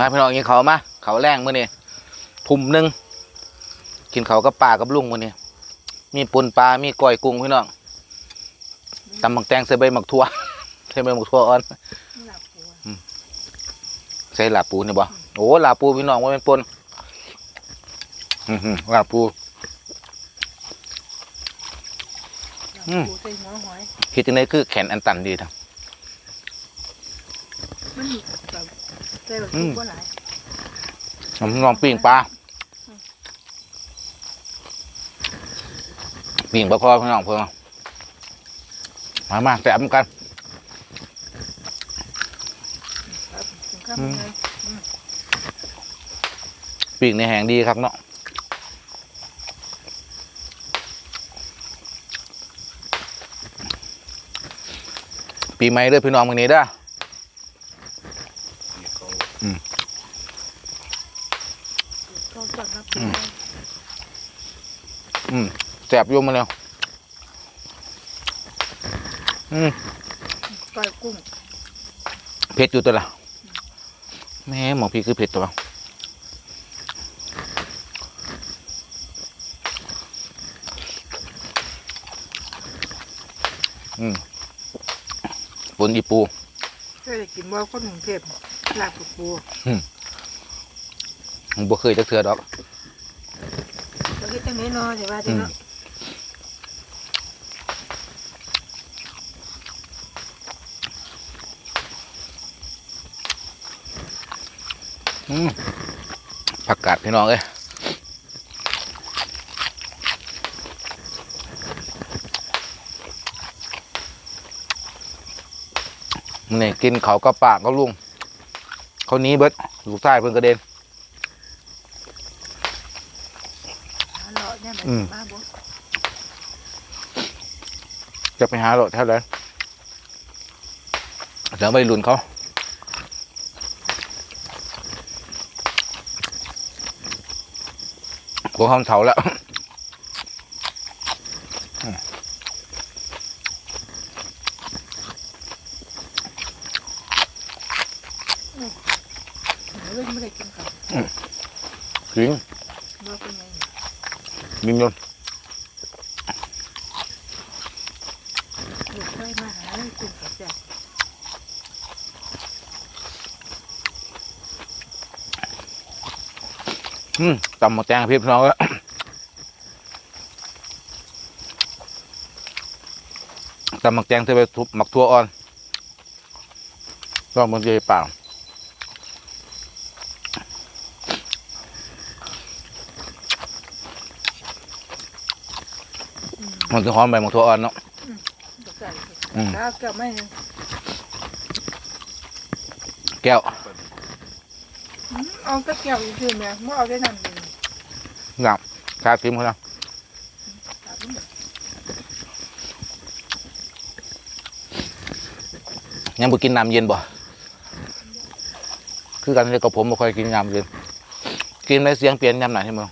มาพี่น้องกินเขาวมาเขาวแรงมื้อนี้ทุ่มหนึงกินเขาวกับป้ากับลุงมื้อนี้มีปุ่นปลา มีก้อยกุ้งพี่น้องตำบักแตงใส่ใบหมักทั่วใส่ใบหมักทั่วอ่อนหลับหัวใส่ลาบปูนี่บ่โอ้ลาบปูพี่น้องว่าเป็นปนอื้อหือลาบปูอืมปูใส่หัวหอยคิดจังไดคือแขนอันตันดีทั้งมันแบบใส่ แบบอืปูมก็หลายน้องปิ้งปลาปิ้งปลาคอพี่น้องเพิ่นมามาแซ่บเหมือนกันครับถึงข้ามอืมไงปิ้งในแหงดีครับเนาะปีใหม่เด้อพี่น้องมื้อนี้เด้อ ก็จอดรับ อืม อืมแซ่บอยู่มาแล้วอืมก้อยกุ้งเผ็ดอยู่ตัวละแม่หมองพี่คือเผ็ดตัวอืมปนอีปูเคยได้กินว่าคนกรุงเทพลาบกับปูผมบ่เคยจักเทื่อดอก แล้วก็จังนี้เนาะเดี๋ยวว่าจังเนาะอืมผักกาดพี่น้องเอ้ยนี่กินเขากับปากก็ลุงเขานี้เบิดลูกชายเพิ่นกระเด็น หาเลาะเนี่ยมัน อืม มาบ่จะไปหาโหลดเท่าไหร่เดี๋ยวไปรุ่นเขา หัวคำเถาแล้วเรื่องไม่ได้กินข้าว จริงว่าเป็นไง มินยนลูกเคยมาหาเลยกินข้าอืมตำหมกแตงพี่น้องก็ตำหมักแตงเธอไปทุบหมักทั่วอ่อนลองมันจะเปล่า มมันจะหอมใบหมักทั่วอ่อนเนาะตกใจอืมข้าวเกี่ยวไม่นึงแก้วอืมเอาก็เกี่ยวอีกทีแม่ไม่เอาได้นั่นเลยหนักชาคิมเขานะตัดมันยังบ่กินน้ำเย็นบ่ คือกันเลยกับผมบ่ค่อยกินน้ำเย็น กินได้เสียงเปลี่ยนยามไหนให้มึ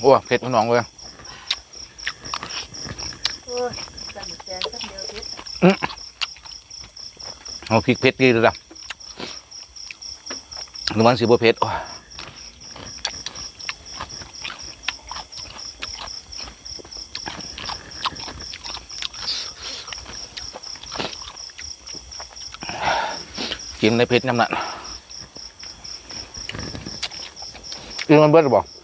โอ้เผ็ดพี่น้องเลยโอ้ยสั่งแกงสักเดียวเด็ดเอาพริกเผ็ดดีเลยล่ะหรือมันสิบ่เผ็ดโอ้ยกินในเผ็ดน้ำนั่นกินมันเบิดหรือเปล่าโอ้ย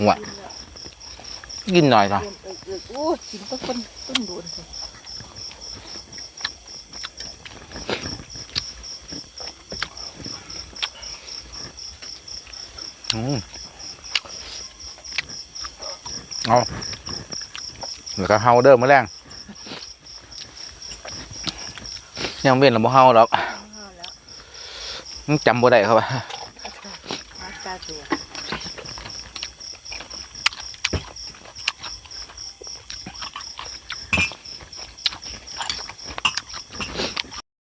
หัวกินแล้วกินหน่อยเถอะเตรียมเอิกเอิกโอ้ยกินต้นต้นต้นโดนสิอืมเอาแล้วก็เฮาเด้อมื้อแรงยังเว้นแล้วบ่เฮาดอกเอาแล้วมันจำบ่ได้ครับว่า